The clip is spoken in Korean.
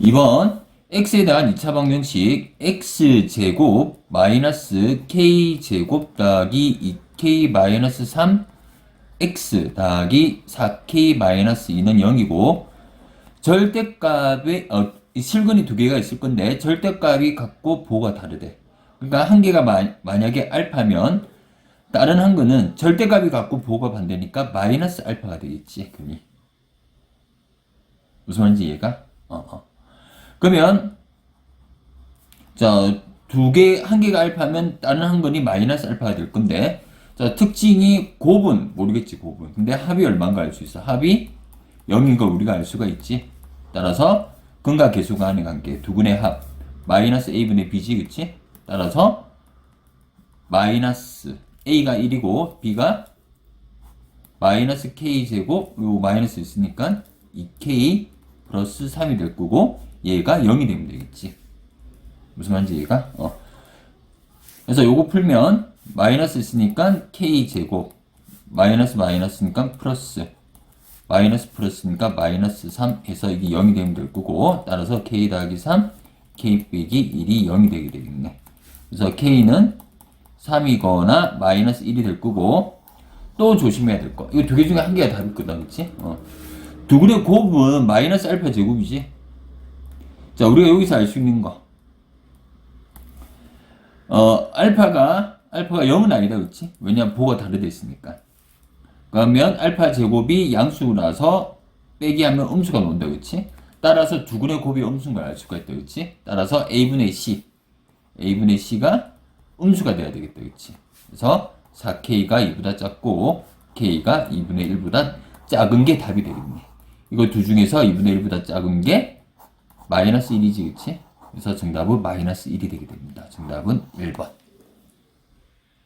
2번 x에 대한 2차 방정식 x제곱 마이너스 k제곱 더하기 2k 마이너스 3 x 더하기 4k 마이너스 2는 0이고 절대값의 어, 이 실근이 두 개가 있을 건데 절대값이 같고 보가 다르대. 그러니까 한 개가 마, 만약에 알파면 다른 한 거는 절대값이 같고 보가 반대니까 마이너스 알파가 되겠지. 그니 무슨 말인지 이해가? 그러면 자, 두 개, 한 개가 알파면 다른 한 건이 마이너스 알파가 될 건데 자, 특징이 곱은 모르겠지, 곱은. 근데 합이 얼마인가 알 수 있어. 합이 0인 걸 우리가 알 수가 있지. 따라서 근과 계수 간의 관계 두 근의 합 마이너스 a분의 b지, 그치? 따라서 마이너스 a가 1이고 b가 마이너스 k제곱 요 마이너스 있으니까 2k 플러스 3이 될 거고 얘가 0이 되면 되겠지. 무슨 말인지 얘가? 어. 그래서 요거 풀면 마이너스 있으니까 k제곱 마이너스 마이너스니까 플러스 마이너스 플러스니까 마이너스 3 해서 이게 0이 되면 될 거고 따라서 k 더하기 3 k 빼기 1이 0이 되게 되겠네. 그래서 k는 3이거나 마이너스 1이 될 거고 또 조심해야 될 거. 이거 두 개 중에 한 개가 거다, 그치? 어. 두 근의 곱은 마이너스 알파 제곱이지. 자, 우리가 여기서 알 수 있는 거. 어, 알파가, 알파가 0은 아니다, 그치? 왜냐면 보가 다르다 했으니까. 그러면 알파 제곱이 양수라서 빼기 하면 음수가 나온다, 그치? 따라서 두 근의 곱이 음수인 걸 알 수가 있다, 그치? 따라서 a분의 c. a분의 c가 음수가 돼야 되겠다, 그치? 그래서 4k가 2보다 작고, k가 2분의 1보다 작은 게 답이 되겠네. 이거 두 중에서 2분의 1보다 작은 게 마이너스 1이지, 그치? 그래서 정답은 마이너스 1이 되게 됩니다. 정답은 1번.